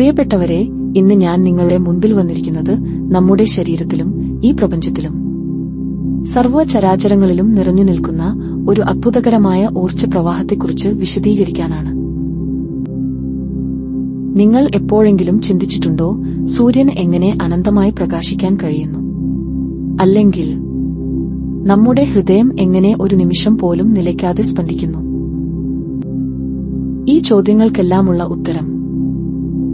പ്രിയപ്പെട്ടവരെ ഇന്ന് ഞാൻ നിങ്ങളുടെ മുൻപിൽ വന്നിരിക്കുന്നത് നമ്മുടെ ശരീരത്തിലും ഈ പ്രപഞ്ചത്തിലും. സർവചരാചരങ്ങളിലും നിറഞ്ഞു നിൽക്കുന്ന ഒരു അത്ഭുതകരമായ ഊർജ പ്രവാഹത്തെക്കുറിച്ച് വിശദീകരിക്കാനാണ്. നിങ്ങൾ എപ്പോഴെങ്കിലും ചിന്തിച്ചിട്ടുണ്ടോ സൂര്യൻ എങ്ങനെ അനന്തമായി പ്രകാശിക്കാൻ കഴിയുന്നു? അല്ലെങ്കിൽ നമ്മുടെ ഹൃദയം എങ്ങനെ ഒരു നിമിഷം പോലും നിലയ്ക്കാതെ സ്പന്ദിക്കുന്നു? ഈ ചോദ്യങ്ങൾക്കെല്ലാമുള്ള ഉത്തരം.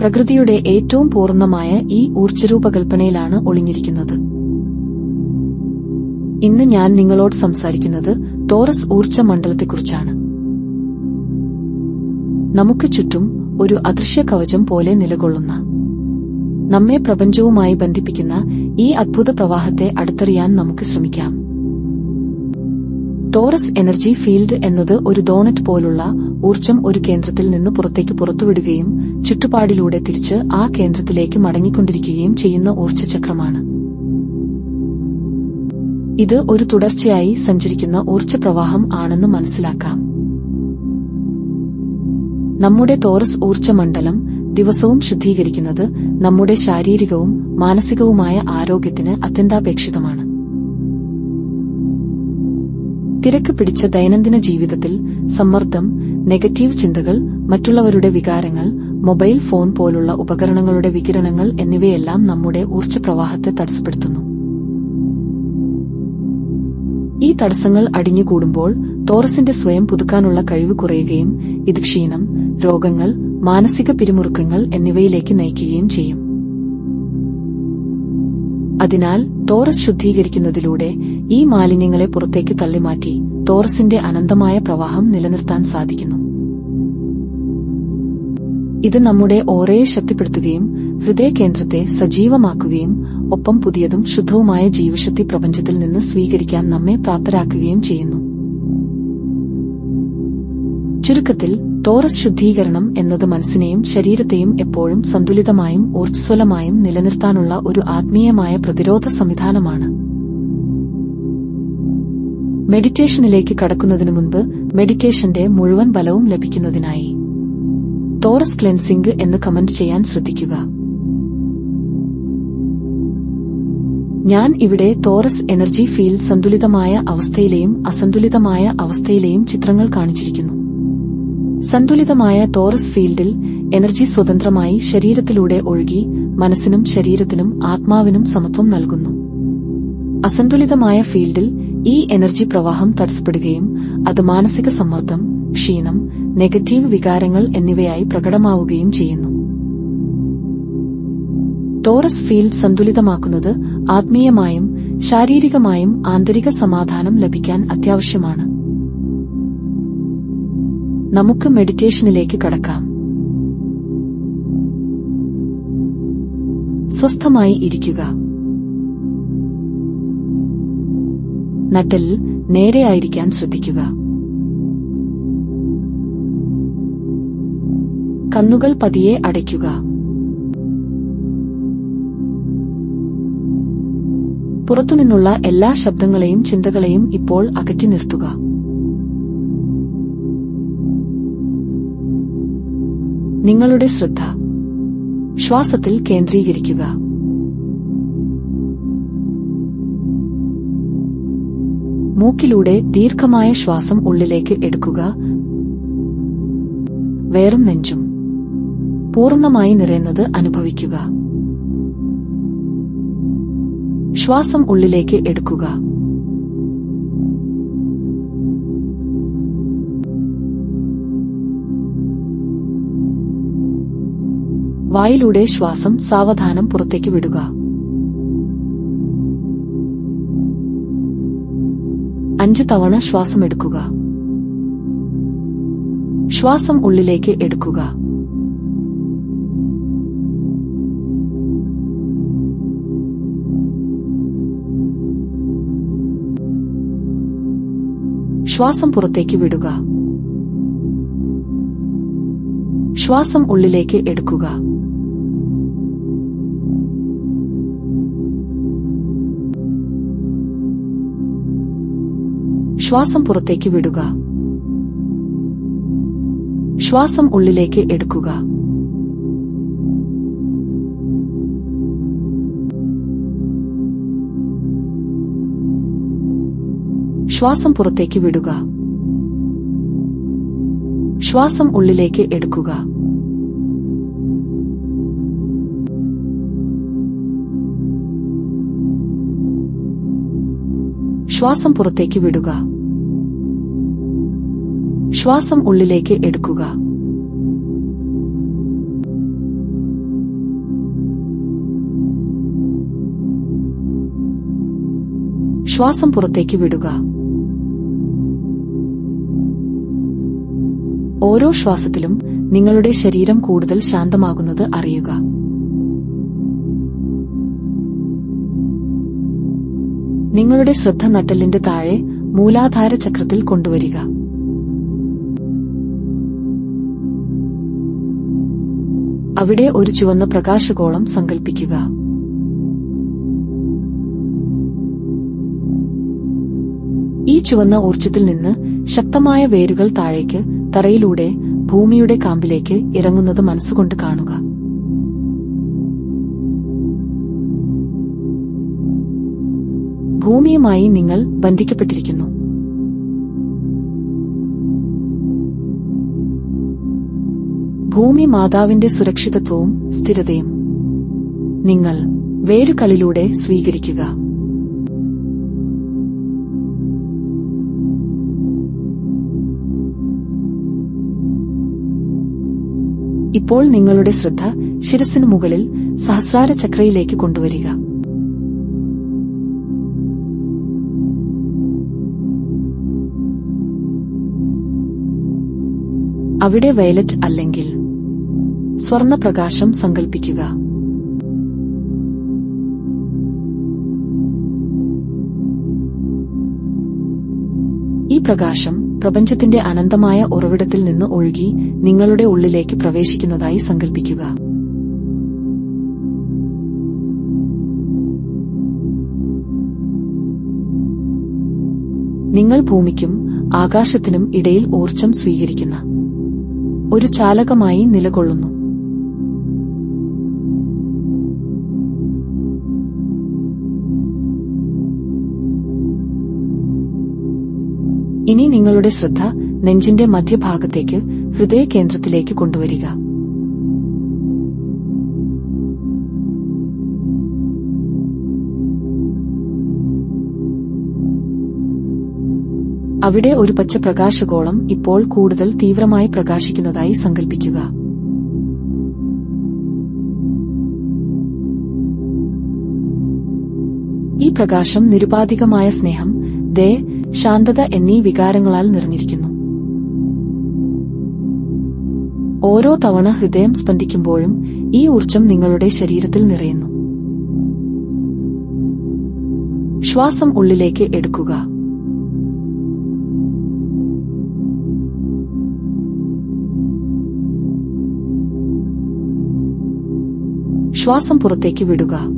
പ്രകൃതിയുടെ ഏറ്റവും പൂർണമായ ഈ ഊർജരൂപകൽപ്പനയിലാണ് ഒളിഞ്ഞിരിക്കുന്നത്. ഇന്ന് ഞാൻ നിങ്ങളോട് സംസാരിക്കുന്നത് ടോറസ് ഊർജ മണ്ഡലത്തെക്കുറിച്ചാണ് നമുക്ക് ചുറ്റും ഒരു അദൃശ്യ കവചം പോലെ നിലകൊള്ളുന്ന നമ്മെ പ്രപഞ്ചവുമായി ബന്ധിപ്പിക്കുന്ന ഈ അദ്ഭുത പ്രവാഹത്തെ അടുത്തറിയാൻ നമുക്ക് ശ്രമിക്കാം. ടോറസ് എനർജി ഫീൽഡ് എന്നത് ഒരു ഡോണറ്റ് പോലുള്ള ഊർജം ഒരു കേന്ദ്രത്തിൽ നിന്ന് പുറത്തേക്ക് പുറത്തുവിടുകയും ചുറ്റുപാടിലൂടെ തിരിച്ച് ആ കേന്ദ്രത്തിലേക്ക് മടങ്ങിക്കൊണ്ടിരിക്കുകയും ചെയ്യുന്ന ഊർജചക്രമാണ്. ഇത് ഒരു തുടർച്ചയായി സഞ്ചരിക്കുന്ന ഊർജ പ്രവാഹം ആണെന്ന് മനസ്സിലാക്കാം. നമ്മുടെ ടോറസ് ഊർജമണ്ഡലം ദിവസവും ശുദ്ധീകരിക്കുന്നത് നമ്മുടെ ശാരീരികവും മാനസികവുമായ ആരോഗ്യത്തിന് അത്യന്താപേക്ഷിതമാണ്. തിരക്ക് പിടിച്ച ദൈനംദിന ജീവിതത്തിൽ സമ്മർദ്ദം നെഗറ്റീവ് ചിന്തകൾ മറ്റുള്ളവരുടെ വികാരങ്ങൾ മൊബൈൽ ഫോൺ പോലുള്ള ഉപകരണങ്ങളുടെ വികിരണങ്ങൾ എന്നിവയെല്ലാം നമ്മുടെ ഊർജപ്രവാഹത്തെ തടസ്സപ്പെടുത്തുന്നു. ഈ തടസ്സങ്ങൾ അടിഞ്ഞുകൂടുമ്പോൾ ടോറസിന്റെ സ്വയം പുതുക്കാനുള്ള കഴിവ് കുറയുകയും ഇത് ക്ഷീണം രോഗങ്ങൾ മാനസിക പിരിമുറുക്കങ്ങൾ എന്നിവയിലേക്ക് നയിക്കുകയും ചെയ്യും. അതിനാൽ ടോറസ് ശുദ്ധീകരിക്കുന്നതിലൂടെ ഈ മാലിന്യങ്ങളെ പുറത്തേക്ക് തള്ളിമാറ്റി ടോറസിന്റെ അനന്തമായ പ്രവാഹം നിലനിർത്താൻ സാധിക്കുന്നു. ഇത് നമ്മുടെ ഓരോ ശക്തിപ്പെടുത്തുകയും ഹൃദയകേന്ദ്രത്തെ സജീവമാക്കുകയും ഒപ്പം പുതിയതും ശുദ്ധവുമായ ജീവശക്തി പ്രപഞ്ചത്തിൽ നിന്ന് സ്വീകരിക്കാൻ നമ്മെ പ്രാപ്തരാക്കുകയും ചെയ്യുന്നു. ചുരുക്കത്തിൽ ടോറസ് ശുദ്ധീകരണം എന്നത് മനസ്സിനെയും ശരീരത്തെയും എപ്പോഴും സന്തുലിതമായും ഊർജസ്വലമായും നിലനിർത്താനുള്ള ഒരു ആത്മീയമായ പ്രതിരോധ സംവിധാനമാണ്. മെഡിറ്റേഷനിലേക്ക് കടക്കുന്നതിനു മുൻപ് മെഡിറ്റേഷന്റെ മുഴുവൻ ബലവും ലഭിക്കുന്നതിനായി ടോറസ് ക്ലെൻസിംഗ് എന്ന് കമന്റ് ചെയ്യാൻ ശ്രദ്ധിക്കുക. ഞാൻ ഇവിടെ ടോറസ് എനർജി ഫീൽഡ് സന്തുലിതമായ അവസ്ഥയിലെയും അസന്തുലിതമായ അവസ്ഥയിലെയും ചിത്രങ്ങൾ കാണിച്ചിരിക്കുന്നു. സന്തുലിതമായ ടോറസ് ഫീൽഡിൽ എനർജി സ്വതന്ത്രമായി ശരീരത്തിലൂടെ ഒഴുകി മനസ്സിനും ശരീരത്തിനും ആത്മാവിനും സമത്വം നൽകുന്നു. അസന്തുലിതമായ ഫീൽഡിൽ ഈ എനർജി പ്രവാഹം തടസ്സപ്പെടുകയും അത് മാനസിക സമ്മർദ്ദം ക്ഷീണം നെഗറ്റീവ് വികാരങ്ങൾ എന്നിവയായി പ്രകടമാവുകയും ചെയ്യുന്നു. ടോറസ് ഫീൽഡ് സന്തുലിതമാക്കുന്നത് ആത്മീയമായും ശാരീരികമായും ആന്തരിക സമാധാനം ലഭിക്കാൻ അത്യാവശ്യമാണ്. നമുക്ക് മെഡിറ്റേഷനിലേക്ക് കടക്കാം. സ്വസ്ഥമായി ഇരിക്കുക. നട്ടലിൽ നേരെയായിരിക്കാൻ ശ്രദ്ധിക്കുക. കണ്ണുകൾ പതിയെ അടയ്ക്കുക. പുറത്തുനിന്നുള്ള എല്ലാ ശബ്ദങ്ങളെയും ചിന്തകളെയും ഇപ്പോൾ അകറ്റി നിർത്തുക. നിങ്ങളുടെ ശ്രദ്ധ ശ്വാസത്തിൽ കേന്ദ്രീകരിക്കുക. മൂക്കിലൂടെ ദീർഘമായ ശ്വാസം ഉള്ളിലേക്ക് എടുക്കുക. വേറും നെഞ്ചും. പൂർണമായി നിറയുന്നത് അനുഭവിക്കുക. ശ്വാസം ഉള്ളിലേക്ക് എടുക്കുക. വായിലൂടെ ശ്വാസം സാവധാനം പുറത്തേക്ക് വിടുക. അഞ്ച് തവണ ശ്വാസം എടുക്കുക ശ്വാസം ഉള്ളിലേക്ക് എടുക്കുക. ശ്വാസം പുറത്തേക്ക് വിടുക. ശ്വാസം ഉള്ളിലേക്ക് എടുക്കുക. ശ്വാസം പുറത്തേക്ക് വിടുക. ശ്വാസം ഉള്ളിലേക്ക് എടുക്കുക. ശ്വാസം പുറത്തേക്ക് വിടുക. ശ്വാസം ഉള്ളിലേക്ക് എടുക്കുക. ശ്വാസം പുറത്തേക്ക് വിടുക. ശ്വാസം ഉള്ളിലേക്ക് എടുക്കുക. ശ്വാസം പുറത്തേക്ക് വിടുക. ഓരോ ശ്വാസത്തിലും നിങ്ങളുടെ ശരീരം കൂടുതൽ ശാന്തമാകുന്നത് അറിയുക. നിങ്ങളുടെ ശ്രദ്ധ നട്ടലിന്റെ താഴെ മൂലാധാര ചക്രത്തിൽ കൊണ്ടുവരിക. അവിടെ ഒരു ചുവന്ന പ്രകാശഗോളം സങ്കൽപ്പിക്കുക. ഈ ചുവന്ന ഊർജത്തിൽ നിന്ന് ശക്തമായ വേരുകൾ താഴേക്ക് തറയിലൂടെ ഭൂമിയുടെ കാമ്പിലേക്ക് ഇറങ്ങുന്നത് മനസ്സുകൊണ്ട് കാണുക. ഭൂമിയുമായി നിങ്ങൾ ബന്ധിക്കപ്പെട്ടിരിക്കുന്നു. ഭൂമി മാതാവിന്റെ സുരക്ഷിതത്വവും സ്ഥിരതയും. നിങ്ങൾ വേരുകളിലൂടെ സ്വീകരിക്കുക. ഇപ്പോൾ നിങ്ങളുടെ ശ്രദ്ധ ശിരസിന് മുകളിൽ സഹസ്രാര ചക്രയിലേക്ക് കൊണ്ടുവരിക. അവിടെ വയലറ്റ് അല്ലെങ്കിൽ സ്വർണപ്രകാശം സങ്കൽപ്പിക്കുക. ഈ പ്രകാശം പ്രപഞ്ചത്തിന്റെ അനന്തമായ ഉറവിടത്തിൽ നിന്ന് ഒഴുകി നിങ്ങളുടെ ഉള്ളിലേക്ക് പ്രവേശിക്കുന്നതായി സങ്കൽപ്പിക്കുക. നിങ്ങൾ ഭൂമിക്കും ആകാശത്തിനും ഇടയിൽ ഊർജം സ്വീകരിക്കുന്ന ഒരു ചാലകമായി നിലകൊള്ളുന്നു. നിങ്ങളുടെ ശ്രദ്ധ നെഞ്ചിന്റെ മധ്യഭാഗത്തേക്ക് ഹൃദയ കേന്ദ്രത്തിലേക്ക് കൊണ്ടുവരിക. അവിടെ ഒരു പച്ച പ്രകാശഗോളം ഇപ്പോൾ കൂടുതൽ തീവ്രമായി പ്രകാശിക്കുന്നതായി സങ്കൽപ്പിക്കുക. ഈ പ്രകാശം നിരുപാധികമായ സ്നേഹം ദയ ശാന്തത എന്നീ വികാരങ്ങളാൽ നിറഞ്ഞിരിക്കുന്നു. ഓരോ തവണ ഹൃദയം സ്പന്ദിക്കുമ്പോഴും ഈ ഊർജം നിങ്ങളുടെ ശരീരത്തിൽ നിറയുന്നു. ശ്വാസം ഉള്ളിലേക്ക് എടുക്കുക. ശ്വാസം പുറത്തേക്ക് വിടുക.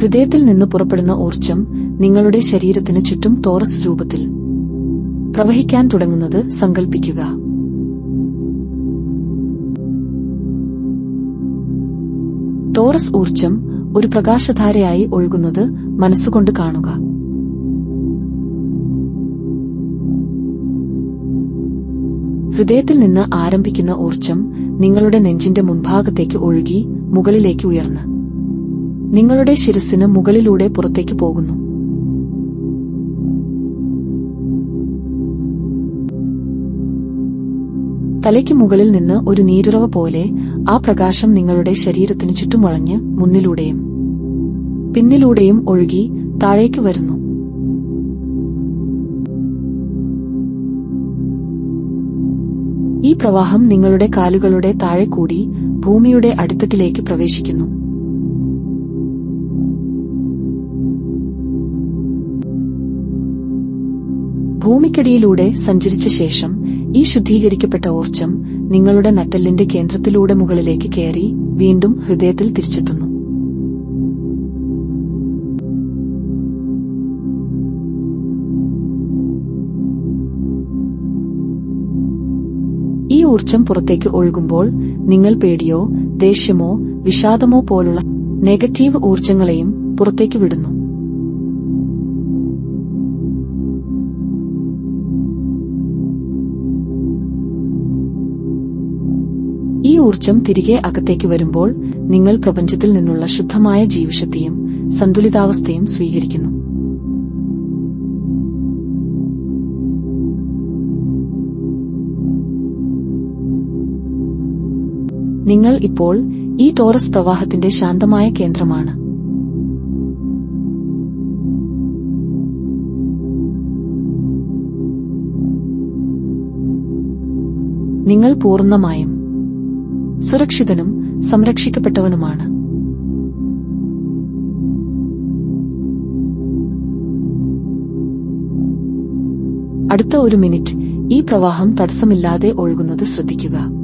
ഹൃദയത്തിൽ നിന്ന് പുറപ്പെടുന്ന ഊർജം നിങ്ങളുടെ ശരീരത്തിന് ചുറ്റും തോറസ് രൂപത്തിൽ പ്രവഹിക്കാൻ തുടങ്ങുന്നത് സങ്കൽപ്പിക്കുക. ടോറസ് ഊർജം ഒരു പ്രകാശധാരയായി ഒഴുകുന്നത് മനസ്സുകൊണ്ട് കാണുക. ഹൃദയത്തിൽ നിന്ന് ആരംഭിക്കുന്ന ഊർജം നിങ്ങളുടെ നെഞ്ചിന്റെ മുൻഭാഗത്തേക്ക് ഒഴുകി മുകളിലേക്ക് ഉയർന്ന്. നിങ്ങളുടെ ശിരസിന് മുകളിലൂടെ പുറത്തേക്ക് പോകുന്നു. തലയ്ക്ക് മുകളിൽ നിന്ന് ഒരു നീരുറവ പോലെ ആ പ്രകാശം നിങ്ങളുടെ ശരീരത്തിന് ചുറ്റും വളഞ്ഞ് മുന്നിലൂടെയും പിന്നിലൂടെയും ഒഴുകി താഴേക്ക് വരുന്നു. ഈ പ്രവാഹം നിങ്ങളുടെ കാലുകളുടെ താഴെ കൂടി ഭൂമിയുടെ അടിത്തട്ടിലേക്ക് പ്രവേശിക്കുന്നു. ഭൂമിക്കടിയിലൂടെ സഞ്ചരിച്ച ശേഷം ഈ ശുദ്ധീകരിക്കപ്പെട്ട ഊർജം നിങ്ങളുടെ നട്ടെല്ലിന്റെ കേന്ദ്രത്തിലൂടെ മുകളിലേക്ക് കയറി വീണ്ടും ഹൃദയത്തിൽ തിരിച്ചെത്തുന്നു. ഈ ഊർജം പുറത്തേക്ക് ഒഴുകുമ്പോൾ നിങ്ങൾ പേടിയോ ദേഷ്യമോ വിഷാദമോ പോലുള്ള നെഗറ്റീവ് ഊർജങ്ങളെയും പുറത്തേക്ക് വിടുന്നു. ഊർജം തിരികെ അകത്തേക്ക് വരുമ്പോൾ നിങ്ങൾ പ്രപഞ്ചത്തിൽ നിന്നുള്ള ശുദ്ധമായ ജീവശക്തിയും സന്തുലിതാവസ്ഥയും സ്വീകരിക്കുന്നു. നിങ്ങൾ ഇപ്പോൾ ഈ ടോറസ് പ്രവാഹത്തിന്റെ ശാന്തമായ കേന്ദ്രമാണ്. നിങ്ങൾ പൂർണമായും സുരക്ഷിതനും സംരക്ഷിക്കപ്പെട്ടവനുമാണ്. അടുത്ത ഒരു മിനിറ്റ് ഈ പ്രവാഹം തടസ്സമില്ലാതെ ഒഴുകുന്നത് ശ്രദ്ധിക്കുക.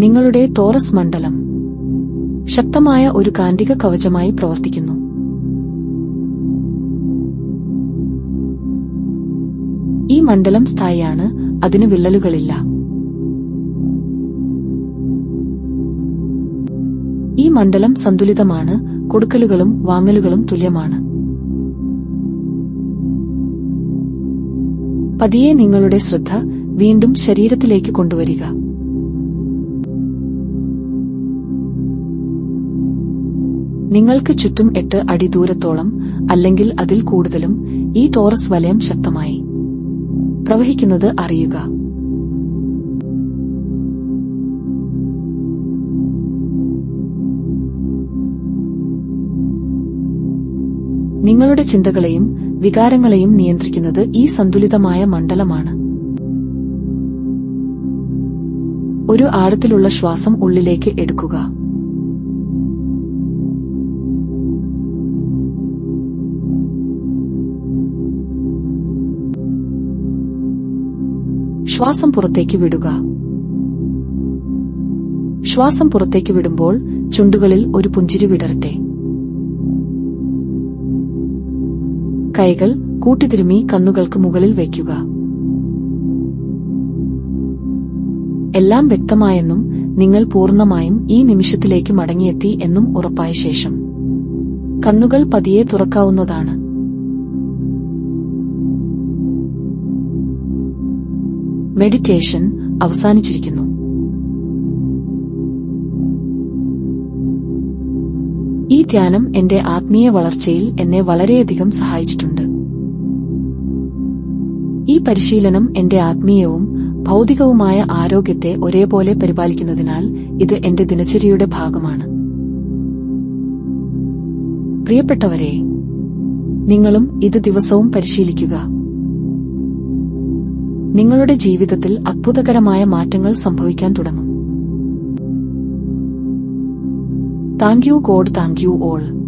നിങ്ങളുടെ തോറസ് മണ്ഡലം ശക്തമായ ഒരു കാന്തിക കവചമായി പ്രവർത്തിക്കുന്നു. ഈ മണ്ഡലം സ്ഥായിയാണ് അതിന് വിള്ളലുകളില്ല. ഈ മണ്ഡലം സന്തുലിതമാണ് കൊടുക്കലുകളും വാങ്ങലുകളും തുല്യമാണ്. പതിയെ നിങ്ങളുടെ ശ്രദ്ധ വീണ്ടും ശരീരത്തിലേക്ക് കൊണ്ടുവരിക. നിങ്ങൾക്ക് ചുറ്റും എട്ട് അടി ദൂരത്തോളം അല്ലെങ്കിൽ അതിൽ കൂടുതലും ഈ ടോറസ് വലയം ശക്തമായി. പ്രവഹിക്കുന്നത് അറിയുക. നിങ്ങളുടെ ചിന്തകളെയും വികാരങ്ങളെയും നിയന്ത്രിക്കുന്നത് ഈ സന്തുലിതമായ മണ്ഡലമാണ്. ഒരു ആഴത്തിലുള്ള ശ്വാസം ഉള്ളിലേക്ക് എടുക്കുക. ശ്വാസം പുറത്തേക്ക് വിടുക. ശ്വാസം പുറത്തേക്ക് വിടുമ്പോൾ ചുണ്ടുകളിൽ ഒരു പുഞ്ചിരി വിടരട്ടെ. കൈകൾ കൂട്ടിതിരുമി കണ്ണുകൾക്ക് മുകളിൽ വയ്ക്കുക. എല്ലാം വ്യക്തമായെന്നും നിങ്ങൾ പൂർണമായും ഈ നിമിഷത്തിലേക്ക് മടങ്ങിയെത്തി എന്നും ഉറപ്പായ ശേഷം. കണ്ണുകൾ പതിയെ തുറക്കാവുന്നതാണ്. മെഡിറ്റേഷൻ അവസാനിച്ചിരിക്കുന്നു. ഈ ധ്യാനം എന്റെ ആത്മീയ വളർച്ചയിൽ എന്നെ വളരെയധികം സഹായിച്ചിട്ടുണ്ട്. ഈ പരിശീലനം എന്റെ ആത്മീയവും ഭൗതികവുമായ ആരോഗ്യത്തെ ഒരേപോലെ പരിപാലിക്കുന്നതിനാൽ ഇത് എന്റെ ദിനചര്യയുടെ ഭാഗമാണ്. പ്രിയപ്പെട്ടവരെ നിങ്ങളും ഇത് ദിവസവും പരിശീലിക്കുക. നിങ്ങളുടെ ജീവിതത്തിൽ അത്ഭുതകരമായ മാറ്റങ്ങൾ സംഭവിക്കാൻ തുടങ്ങും. Thank you God thank you all.